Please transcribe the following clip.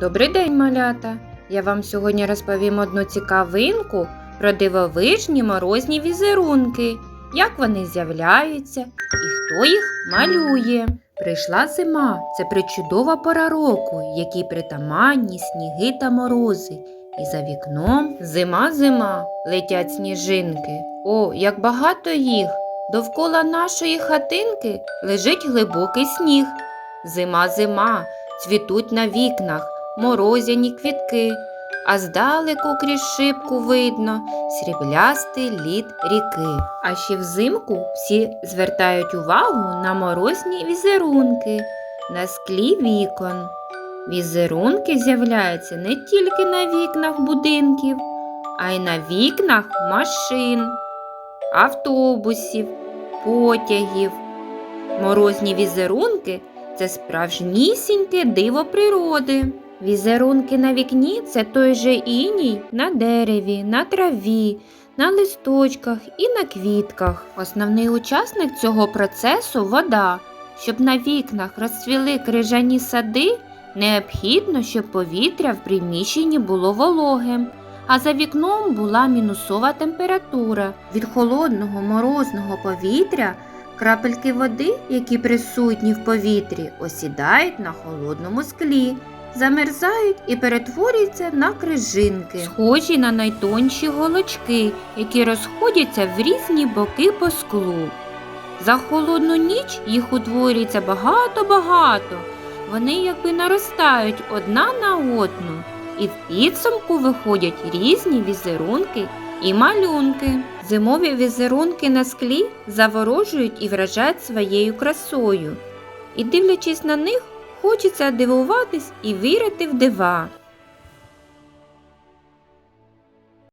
Добрий день, малята! Я вам сьогодні розповім одну цікавинку про дивовижні морозні візерунки, як вони з'являються і хто їх малює. Прийшла зима, це причудова пора року, якій притаманні сніги та морози. І за вікном зима зима летять сніжинки. О, як багато їх! Довкола нашої хатинки лежить глибокий сніг. Зима зима, цвітуть на вікнах морозяні квітки, а здалеку крізь шибку видно сріблястий лід ріки. А ще взимку всі звертають увагу на морозні візерунки на склі вікон. Візерунки з'являються не тільки на вікнах будинків, а й на вікнах машин, автобусів, потягів. Морозні візерунки це справжнісіньке диво природи. Візерунки на вікні це той же іній на дереві, на траві, на листочках і на квітках. Основний учасник цього процесу вода. Щоб на вікнах розцвіли крижані сади, необхідно, щоб повітря в приміщенні було вологим, а за вікном була мінусова температура. Від холодного морозного повітря Крапельки води, які присутні в повітрі, осідають на холодному склі, замерзають і перетворюються на крижинки, схожі на найтонші голочки, які розходяться в різні боки по склу. За холодну ніч їх утворюється багато-багато. Вони якби наростають одна на одну, і в підсумку виходять різні візерунки і малюнки. Зимові візерунки на склі заворожують і вражають своєю красою. І дивлячись на них, хочеться дивуватись і вірити в дива.